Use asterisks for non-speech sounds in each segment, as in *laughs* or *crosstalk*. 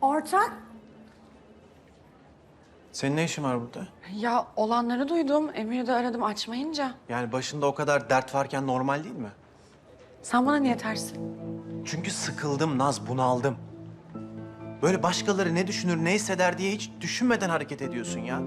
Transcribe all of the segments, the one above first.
Ortak? Senin ne işin var burada? Ya olanları duydum. Emir'i de aradım açmayınca. Yani başında o kadar dert varken normal değil mi? Sen bana niye tersin? Çünkü sıkıldım Naz, bunaldım. Böyle başkaları ne düşünür, ne hisseder diye hiç düşünmeden hareket ediyorsun ya.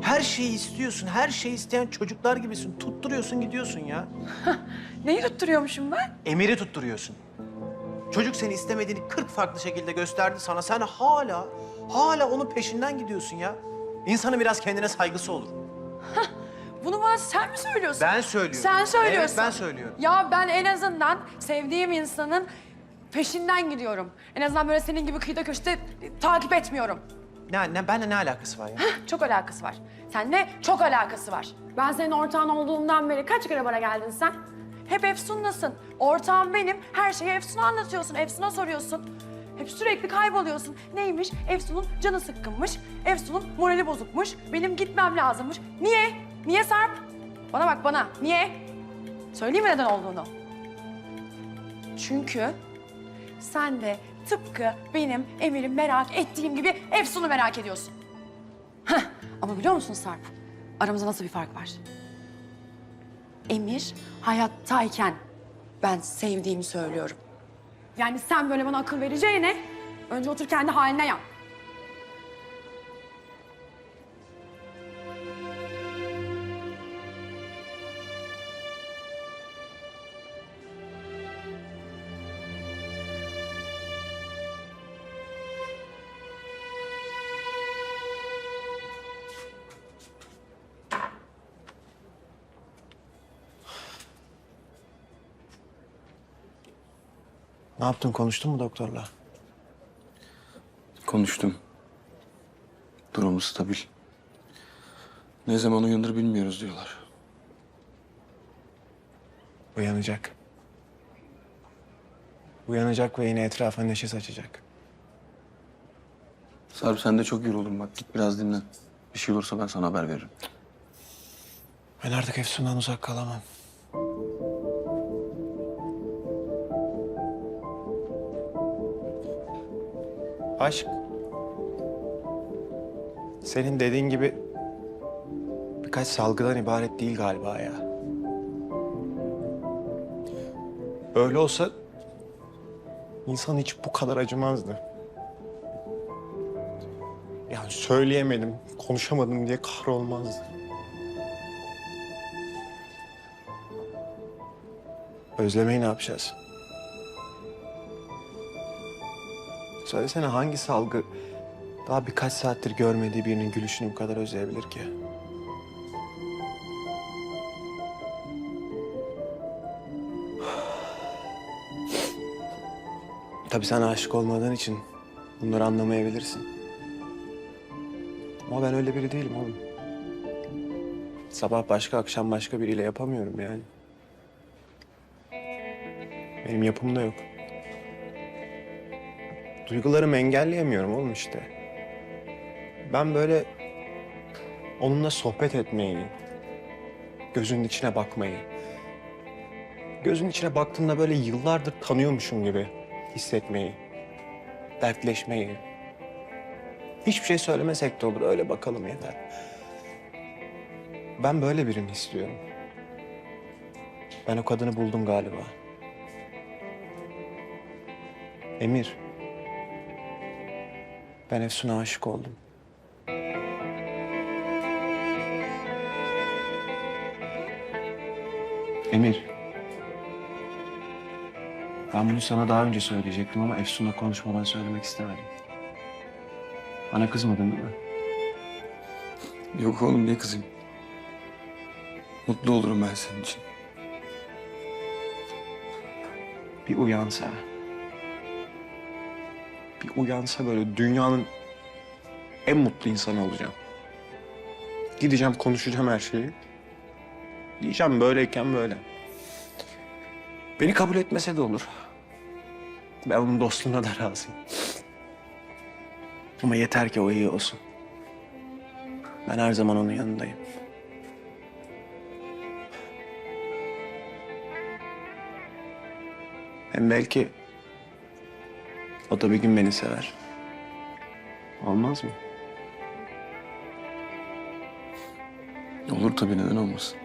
Her şeyi istiyorsun, her şeyi isteyen çocuklar gibisin. Tutturuyorsun, gidiyorsun ya. *laughs* Neyi tutturuyormuşum ben? Emiri tutturuyorsun. Çocuk seni istemediğini 40 farklı şekilde gösterdi sana. Sen hala, hala onun peşinden gidiyorsun ya. İnsanın biraz kendine saygısı olur. Bunu bana sen mi söylüyorsun? Ben söylüyorum. Sen söylüyorsun. Evet, ben söylüyorum. Ya ben en azından sevdiğim insanın peşinden gidiyorum. En azından böyle senin gibi kıyıda köşede takip etmiyorum. Ne, ne, benimle ne alakası var ya? Çok alakası var. Seninle çok alakası var. Ben senin ortağın olduğumdan beri kaç kere bana geldin sen? Hep Efsun'lasın. Ortağım benim. Her şeyi Efsun'a anlatıyorsun. Efsun'a soruyorsun. Hep sürekli kayboluyorsun. Neymiş? Efsun'un canı sıkkınmış. Efsun'un morali bozukmuş. Benim gitmem lazımmış. Niye? Niye Sarp? Bana bak bana. Niye? Söyleyeyim mi neden olduğunu? Çünkü sen de tıpkı benim Emir'i merak ettiğim gibi Efsun'u merak ediyorsun. Heh, ama biliyor musun Sarp? Aramızda nasıl bir fark var? Emir hayattayken ben sevdiğimi söylüyorum. Yani sen böyle bana akıl vereceğine önce otur kendi haline yap. Ne yaptın, konuştun mu doktorla? Konuştum. Durumu stabil. Ne zaman uyanır bilmiyoruz diyorlar. Uyanacak. Uyanacak ve yine etrafa neşe saçacak. Sarp sen de çok yoruldun bak git biraz dinlen. Bir şey olursa ben sana haber veririm. Ben artık Efsun'dan uzak kalamam. Aşk. Senin dediğin gibi birkaç salgıdan ibaret değil galiba ya. Öyle olsa insan hiç bu kadar acımazdı. Yani söyleyemedim, konuşamadım diye kahrolmazdı. Özlemeyi ne yapacağız? Söylesene hangi salgı daha birkaç saattir görmediği birinin gülüşünü bu kadar özleyebilir ki? Tabii sen aşık olmadığın için bunları anlamayabilirsin. Ama ben öyle biri değilim oğlum. Sabah başka, akşam başka biriyle yapamıyorum yani. Benim yapımda yok. Duygularımı engelleyemiyorum oğlum işte. Ben böyle onunla sohbet etmeyi, gözünün içine bakmayı, gözünün içine baktığımda böyle yıllardır tanıyormuşum gibi hissetmeyi, dertleşmeyi. Hiçbir şey söylemesek de olur, öyle bakalım yeter. Ben böyle birini istiyorum. Ben o kadını buldum galiba. Emir. Ben Efsun'a aşık oldum. Emir. Ben bunu sana daha önce söyleyecektim ama Efsun'la konuşmadan söylemek istemedim. Bana kızmadın değil mi? Yok oğlum niye kızayım? Mutlu olurum ben senin için. Bir uyansa. Uyansa böyle dünyanın en mutlu insanı olacağım. Gideceğim konuşacağım her şeyi. Diyeceğim böyleyken böyle. Beni kabul etmese de olur. Ben onun dostluğuna da razıyım. Ama yeter ki o iyi olsun. Ben her zaman onun yanındayım. Hem belki o da bir gün beni sever. Olmaz mı? Olur tabii neden olmasın.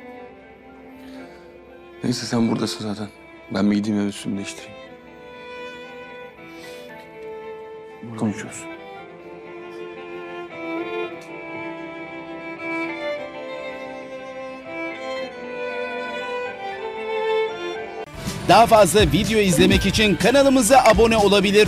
Neyse sen buradasın zaten. Ben bir gideyim eve üstümü değiştireyim. Konuşuyoruz. Daha fazla video izlemek için kanalımıza abone olabilir.